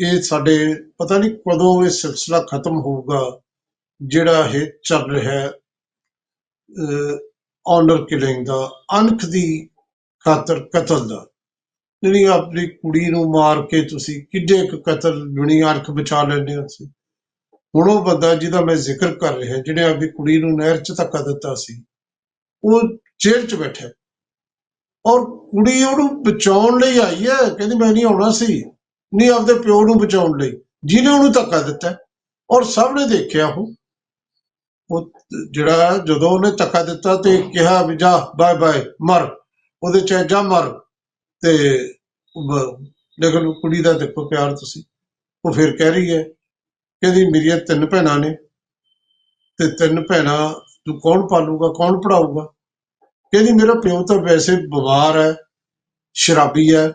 ਇਹ ਸਾਡੇ ਪਤਾ ਨਹੀਂ ਕਦੋਂ ਇਹ ਸਿਲਸਿਲਾ ਖਤਮ ਹੋਊਗਾ, ਜਿਹੜਾ ਇਹ ਚੱਲ ਰਿਹਾ ਹੈ ਆਨਰ ਕਿਲਿੰਗ ਦਾ, ਅਣਖ ਦੀ ਖਾਤਰ ਕਤਲ ਦਾ। ਜਿਹੜੀ ਆਪਣੀ ਕੁੜੀ ਨੂੰ ਮਾਰ ਕੇ ਤੁਸੀਂ ਕਿੱਡੇ ਇੱਕ ਕਤਲ ਦੁਨੀਆ ਅਣਖ ਬਚਾ ਲੈਂਦੇ ਹੋ ਤੁਸੀਂ। ਹੁਣ ਉਹ ਬੰਦਾ ਜਿਹਦਾ ਮੈਂ ਜ਼ਿਕਰ ਕਰ ਰਿਹਾ ਜਿਹੜੇ ਆਪਣੀ ਕੁੜੀ ਨੂੰ ਨਹਿਰ 'ਚ ਧੱਕਾ ਦਿੱਤਾ ਸੀ, ਉਹ ਜੇਲ੍ਹ 'ਚ ਬੈਠਾ ਔਰ ਕੁੜੀ ਉਹਨੂੰ ਬਚਾਉਣ ਲਈ ਆਈ ਹੈ, ਕਹਿੰਦੀ ਮੈਂ ਨਹੀਂ ਆਉਣਾ ਸੀ। ਨਹੀਂ ਆਪਦੇ ਪਿਓ ਨੂੰ ਬਚਾਉਣ ਲਈ, ਜਿਹਨੇ ਉਹਨੂੰ ਧੱਕਾ ਦਿੱਤਾ ਔਰ ਸਭ ਨੇ ਦੇਖਿਆ ਉਹ ਉਹ ਜਿਹੜਾ ਜਦੋਂ ਉਹਨੇ ਧੱਕਾ ਦਿੱਤਾ ਤੇ ਕਿਹਾ ਵੀ ਜਾ, ਬਾਏ ਬਾਏ, ਮਰ। ਉਹਦੇ ਚ ਜਾ ਮਰ। ਤੇ ਲੇਕਿਨ ਕੁੜੀ ਦਾ ਦੇਖੋ ਪਿਆਰ ਤੁਸੀਂ, ਉਹ ਫਿਰ ਕਹਿ ਰਹੀ ਹੈ, ਕਹਿੰਦੀ ਮੇਰੀਆਂ ਤਿੰਨ ਭੈਣਾਂ ਨੇ। ਤੇ ਤਿੰਨ ਭੈਣਾਂ, ਤੂੰ ਕੌਣ ਪਾਲੂਗਾ, ਕੌਣ ਪੜਾਊਗਾ ਕਹਿੰਦੀ ਮੇਰਾ ਪਿਓ ਤਾਂ ਵੈਸੇ ਬਿਮਾਰ ਹੈ, ਸ਼ਰਾਬੀ ਹੈ,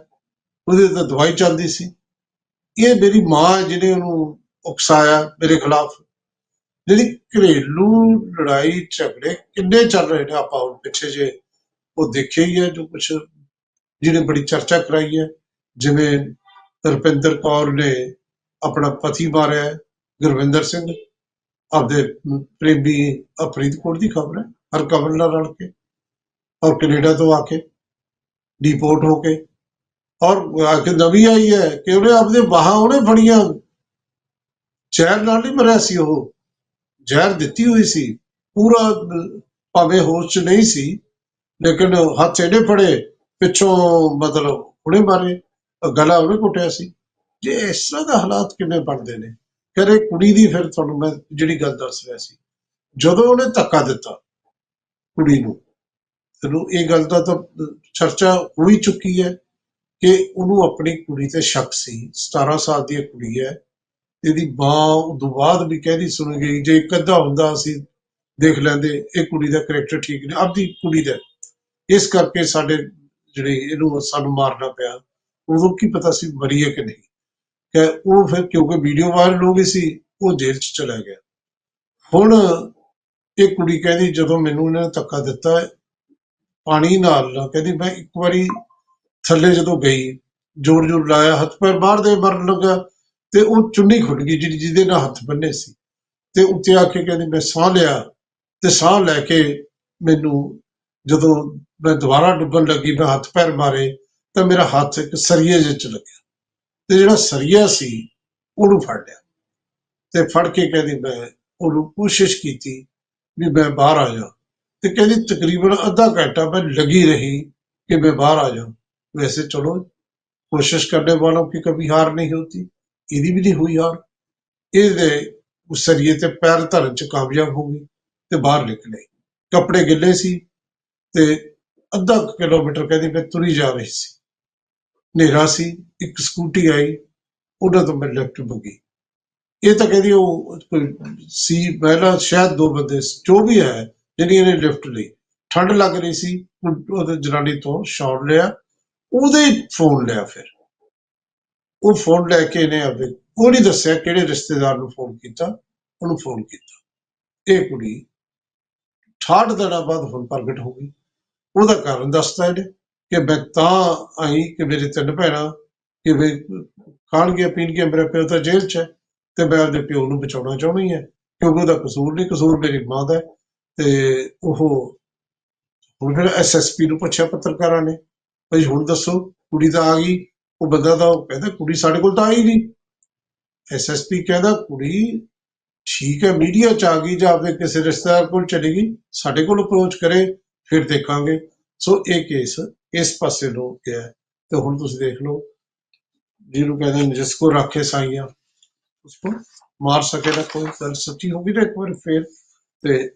ਉਹਦੇ ਤਾਂ ਦਵਾਈ ਚੱਲਦੀ ਸੀ। ਇਹ ਮੇਰੀ ਮਾਂ ਹੈ ਜਿਹਨੇ ਉਹਨੂੰ ਉਕਸਾਇਆ ਮੇਰੇ ਖਿਲਾਫ। ਜਿਹੜੀ ਘਰੇਲੂ ਲੜਾਈ, ਝਗੜੇ ਕਿੰਨੇ ਚੱਲ ਰਹੇ ਨੇ ਆਪਾਂ ਹੁਣ ਪਿੱਛੇ ਜੇ ਉਹ ਦੇਖਿਆ ਹੀ ਹੈ ਜੋ ਕੁਛ ਜਿਹਨੇ ਬੜੀ ਚਰਚਾ ਕਰਾਈ ਹੈ। ਜਿਵੇਂ ਰੁਪਿੰਦਰ ਕੌਰ ਨੇ ਆਪਣਾ ਪਤੀ ਮਾਰਿਆ ਗੁਰਵਿੰਦਰ ਸਿੰਘ। ਆਪਦੇ ਪ੍ਰੇਮੀ ਫਰੀਦਕੋਟ ਦੀ ਖਬਰ ਹੈ, ਹਰ ਕਬਰ ਨਾਲ ਰਲ ਕੇ। ਔਰ ਕੈਨੇਡਾ ਤੋਂ ਆ ਕੇ, ਡਿਪੋਰਟ ਹੋ ਕੇ। ਔਰ ਆ ਕੇ ਨਵੀਂ ਆਈ ਹੈ ਕਿ ਉਹਨੇ ਆਪਦੇ ਬਾਹਾਂ ਉਹਨੇ ਫੜੀਆਂ। ਜ਼ਹਿਰ ਨਾਲ ਨਹੀਂ ਮਰਿਆ ਸੀ ਉਹ। ਜ਼ਹਿਰ ਦਿੱਤੀ ਹੋਈ ਸੀ। ਪੂਰਾ, ਭਾਵੇਂ ਹੋਸ਼ ਚ ਨਹੀਂ ਸੀ, ਲੇਕਿਨ ਹੱਥ ਇਹਨੇ ਫੜੇ, ਪਿੱਛੋਂ ਮਤਲਬ ਉਹਨੇ ਮਾਰੇ, ਗਲਾ ਉਹਨੇ ਕੁੱਟਿਆ ਸੀ। ਜੇ ਇਸ ਤਰ੍ਹਾਂ ਦਾ ਹਾਲਾਤ ਕਿਵੇਂ ਬਣਦੇ ਨੇ? ਕਰੇ ਕੁੜੀ ਦੀ ਫਿਰ ਤੁਹਾਨੂੰ ਮੈਂ ਜਿਹੜੀ ਗੱਲ ਦੱਸ ਰਿਹਾ ਸੀ। ਜਦੋਂ ਉਹਨੇ ਧੱਕਾ ਦਿੱਤਾ ਕੁੜੀ ਨੂੰ, ਤੈਨੂੰ ਇਹ ਗੱਲ ਦਾ ਤਾਂ ਚਰਚਾ ਹੋਈ ਚੁੱਕੀ ਹੈ। ਕਿ ਉਹਨੂੰ ਆਪਣੀ ਕੁੜੀ ਤੇ ਸ਼ੱਕ ਸੀ। 17 ਸਾਲ ਦੀ ਇਹ ਕੁੜੀ ਹੈ। ਇਹਦੀ ਮਾਂ ਉਦੋਂ ਬਾਅਦ ਵੀ ਕਹਿੰਦੀ ਸੁਣ ਗਈ, ਜੇ ਇੱਕ ਅੱਧਾ ਹੁੰਦਾ ਅਸੀਂ ਦੇਖ ਲੈਂਦੇ, ਇਹ ਕੁੜੀ ਦਾ ਕਰੈਕਟਰ ਠੀਕ ਨਹੀਂ, ਆਪਦੀ ਕੁੜੀ ਦਾ। ਇਸ ਕਰਕੇ ਸਾਡੇ ਜਿਹੜੇ ਇਹਨੂੰ ਸਾਨੂੰ ਮਾਰਨਾ ਪਿਆ। ਉਦੋਂ ਕੀ ਪਤਾ ਸੀ ਮਰੀ ਹੈ ਕਿ ਨਹੀਂ। ਕਿ ਉਹ ਫਿਰ ਕਿਉਂਕਿ ਵੀਡੀਓ ਵਾਇਰਲ ਹੋ ਗਈ ਸੀ, ਉਹ ਜੇਲ੍ਹ 'ਚ ਚਲਾ ਗਿਆ। ਹੁਣ ਇਹ ਕੁੜੀ ਕਹਿੰਦੀ ਜਦੋਂ ਮੈਨੂੰ ਇਹਨਾਂ ਨੇ ਧੱਕਾ ਦਿੱਤਾ, ਪਾਣੀ ਨਾਲ ਕਹਿੰਦੀ ਮੈਂ ਇੱਕ ਵਾਰੀ ਥੱਲੇ ਜਦੋਂ ਗਈ ਜ਼ੋਰ ਜ਼ੋਰ ਲਾਇਆ, ਹੱਥ ਪੈਰ ਬਾਹਰ ਦੇ ਮਰਨ ਲੱਗਾ ਤੇ ਉਹ ਚੁੰਨੀ ਖੁੱਲ ਗਈ ਜਿਹੜੀ ਜਿਹਦੇ ਨਾਲ ਹੱਥ ਬੰਨੇ ਸੀ। ਤੇ ਉੱਤੇ ਆ ਕੇ ਕਹਿੰਦੀ, ਮੈਂ ਸਾਹ ਲਿਆ ਤੇ ਸਾਹ ਲੈ ਕੇ ਮੈਨੂੰ ਜਦੋਂ ਮੈਂ ਦੁਬਾਰਾ ਡੁੱਬਣ ਲੱਗੀ, ਮੈਂ ਹੱਥ ਪੈਰ ਮਾਰੇ ਤਾਂ ਮੇਰਾ ਹੱਥ ਇੱਕ ਸਰੀਏ ਵਿੱਚ ਲੱਗਿਆ। ਤੇ ਜਿਹੜਾ ਸਰੀਆ ਸੀ, ਉਹਨੂੰ ਫੜ ਲਿਆ। ਤੇ ਫੜ ਕੇ ਕਹਿੰਦੀ, ਮੈਂ ਉਹਨੂੰ ਕੋਸ਼ਿਸ਼ ਕੀਤੀ ਵੀ ਮੈਂ ਬਾਹਰ ਆ ਜਾ ਤੇ ਕਹਿੰਦੀ, ਤਕਰੀਬਨ ਅੱਧਾ ਘੰਟਾ ਮੈਂ ਲੱਗੀ ਰਹੀ ਕਿ ਮੈਂ ਬਾਹਰ ਆ ਜਾ वैसे चलो कोशिश करने वालों की कभी हार नहीं होती ਇਹਦੀ ਵੀ ਨਹੀਂ ਹੋਈ ਹਾਰ ਇਹਦੇ ਉਸ ਸਰੀਏ ਤੇ ਪੈਰ ਧਰਨ ਚ ਕਾਮਯਾਬ ਹੋ ਗਈ ਤੇ ਬਾਹਰ ਨਿਕਲੇ ਕੱਪੜੇ ਗਿੱਲੇ ਸੀ ਤੇ ਅੱਧਾ ਕੁ ਕਿਲੋਮੀਟਰ ਕਹਿੰਦੀ ਮੈਂ ਤੁਰੀ ਜਾ ਰਹੀ ਸੀ ਹਨੇਰਾ ਸੀ ਇੱਕ ਸਕੂਟੀ ਆਈ ਉਹਨਾਂ ਤੋਂ ਮੈਂ ਲੈਫਟ ਮੰਗੀ ਇਹ ਤਾਂ ਕਹਿੰਦੀ ਉਹ ਕੋਈ ਸੀ ਪਹਿਲਾਂ ਸ਼ਾਇਦ ਦੋ ਬੰਦੇ ਸੀ, ਜੋ ਵੀ ਹੈ ਜਿਹੜੀ ਇਹਨੇ ਲਿਫਟ ਲਈ ਠੰਡ ਲੱਗ ਰਹੀ ਸੀ ਉਹ- ਉਹਦੇ ਜਨਾਨੀ ਤੋਂ ਸ਼ਾਟ ਲਿਆ ਉਹਦੇ ਹੀ ਫੋਨ ਲਿਆ ਫਿਰ। ਉਹ ਫੋਨ ਲੈ ਕੇ ਇਹਨੇ ਆਪਦੇ ਉਹ ਨਹੀਂ ਦੱਸਿਆ ਕਿਹੜੇ ਰਿਸ਼ਤੇਦਾਰ ਨੂੰ ਫੋਨ ਕੀਤਾ, ਉਹਨੂੰ ਫੋਨ ਕੀਤਾ। ਇਹ ਕੁੜੀ 68 ਦਿਨਾਂ ਬਾਅਦ ਹੁਣ ਪ੍ਰਗਟ ਹੋ ਗਈ। ਉਹਦਾ ਕਾਰਨ ਦੱਸਦਾ ਇਹਨੇ ਕਿ ਮੈਂ ਤਾਂ ਆਈ ਕਿ ਮੇਰੇ ਤਿੰਨ ਭੈਣਾਂ ਕਿ ਵੀ ਖਾਣਗੀਆਂ, ਪੀਣਗੀਆਂ, ਮੇਰਾ ਪਿਓ ਤਾਂ ਜੇਲ੍ਹ 'ਚ ਹੈ ਤੇ ਮੈਂ ਆਪਦੇ ਪਿਓ ਨੂੰ ਬਚਾਉਣਾ ਚਾਹੁੰਦੀ ਹਾਂ ਕਿਉਂਕਿ ਉਹਦਾ ਕਸੂਰ ਨਹੀਂ, ਕਸੂਰ ਮੇਰੀ ਮਾਂ ਦਾ ਤੇ ਉਹ ਹੁਣ ਫਿਰ ਐਸਐਸਪੀ ਨੂੰ ਪੁੱਛਿਆ ਪੱਤਰਕਾਰਾਂ ਨੇ। ਭਾਈ ਹੁਣ ਦੱਸੋ, ਕੁੜੀ ਤਾਂ ਆ ਗਈ, ਉਹ ਬੰਦਾ ਤਾਂ ਉਹ ਕਹਿੰਦਾ ਕੁੜੀ ਸਾਡੇ ਕੋਲ ਤਾਂ ਆਈ ਨਹੀਂ। ਐਸਐਸਪੀ ਕਹਿੰਦਾ ਕੁੜੀ ਠੀਕ ਹੈ, ਮੀਡੀਆ ਚ ਆ ਗਈ ਜਾਂ ਆਪਣੇ ਕਿਸੇ ਰਿਸ਼ਤੇਦਾਰ ਕੋਲ ਚਲੀ ਗਈ, ਸਾਡੇ ਕੋਲ ਅਪਰੋਚ ਕਰੇ, ਫਿਰ ਦੇਖਾਂਗੇ। ਸੋ ਇਹ ਕੇਸ ਇਸ ਪਾਸੇ ਨੂੰ ਗਿਆ। ਤੇ ਹੁਣ ਤੁਸੀਂ ਦੇਖ ਲਓ, ਜਿਹਨੂੰ ਕਹਿੰਦੇ ਜਿਸ ਕੋ ਰੱਖੇ ਸਾਈਆਂ, ਉਸ ਕੋ ਮਾਰ ਸਕੇ ਨਾ ਕੋਈ ਗੱਲ ਸੱਚੀ ਹੋਗੀ ਨਾ ਇੱਕ ਵਾਰ ਫੇਰ। ਤੇ